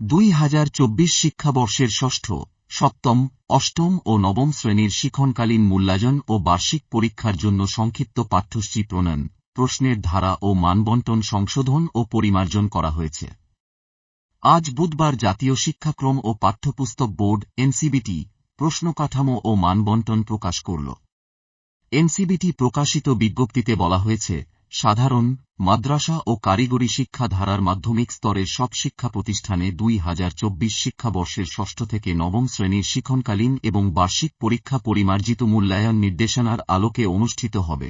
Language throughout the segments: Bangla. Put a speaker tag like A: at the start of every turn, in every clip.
A: দুই হাজার চব্বিশ শিক্ষাবর্ষের ষষ্ঠ, সপ্তম, অষ্টম ও নবম শ্রেণির শিক্ষণকালীন মূল্যায়ন ও বার্ষিক পরীক্ষার জন্য সংক্ষিপ্ত পাঠ্যসূচি প্রণয়ন, প্রশ্নের ধারা ও মানবন্টন সংশোধন ও পরিমার্জন করা হয়েছে। আজ বুধবার জাতীয় শিক্ষাক্রম ও পাঠ্যপুস্তক বোর্ড, এনসিবিটি, প্রশ্নকাঠামো ও মানবন্টন প্রকাশ করল। এনসিবিটি প্রকাশিত বিজ্ঞপ্তিতে বলা হয়েছে সাধারণ, মাদ্রাসা ও কারিগরি শিক্ষা ধারার মাধ্যমিক স্তরের সব শিক্ষা প্রতিষ্ঠানে দুই হাজার চব্বিশ শিক্ষাবর্ষের ষষ্ঠ থেকে নবম শ্রেণির শিক্ষণকালীন এবং বার্ষিক পরীক্ষা পরিমার্জিত মূল্যায়ন নির্দেশনার আলোকে অনুষ্ঠিত হবে।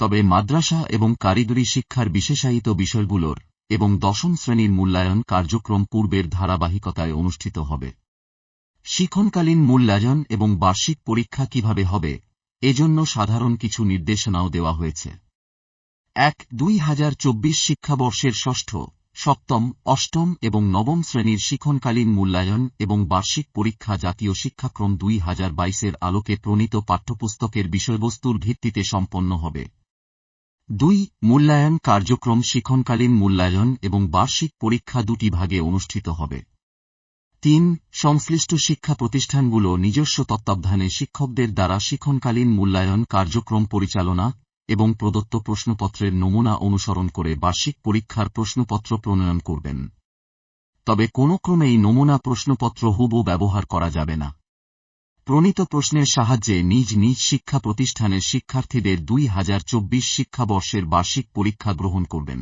A: তবে মাদ্রাসা এবং কারিগরি শিক্ষার বিশেষায়িত বিষয়গুলোর এবং দশম শ্রেণির মূল্যায়ন কার্যক্রম পূর্বের ধারাবাহিকতায় অনুষ্ঠিত হবে। শিক্ষণকালীন মূল্যায়ন এবং বার্ষিক পরীক্ষা কীভাবে হবে, এজন্য সাধারণ কিছু নির্দেশনাও দেওয়া হয়েছে। এক দুই হাজার চব্বিশ শিক্ষাবর্ষের ষষ্ঠ, সপ্তম, অষ্টম এবং নবম শ্রেণির শিক্ষণকালীন মূল্যায়ন এবং বার্ষিক পরীক্ষা জাতীয় শিক্ষাক্রম দুই হাজার বাইশের আলোকে প্রণীত পাঠ্যপুস্তকের বিষয়বস্তুর ভিত্তিতে সম্পন্ন হবে। দুই, মূল্যায়ন কার্যক্রম শিক্ষণকালীন মূল্যায়ন এবং বার্ষিক পরীক্ষা দুটি ভাগে অনুষ্ঠিত হবে। তিন, সংশ্লিষ্ট শিক্ষা প্রতিষ্ঠানগুলো নিজস্ব তত্ত্বাবধানে শিক্ষকদের দ্বারা শিক্ষণকালীন মূল্যায়ন কার্যক্রম পরিচালনা এবং প্রদত্ত প্রশ্নপত্রের নমুনা অনুসরণ করে বার্ষিক পরীক্ষার প্রশ্নপত্র প্রণয়ন করবেন। তবে কোনো ক্রমেই নমুনা প্রশ্নপত্র হুবু ব্যবহার করা যাবে না। প্রণীত প্রশ্নের সাহায্যে নিজ নিজ শিক্ষা প্রতিষ্ঠানের শিক্ষার্থীদের দুই হাজার চব্বিশ শিক্ষাবর্ষের বার্ষিক পরীক্ষা গ্রহণ করবেন।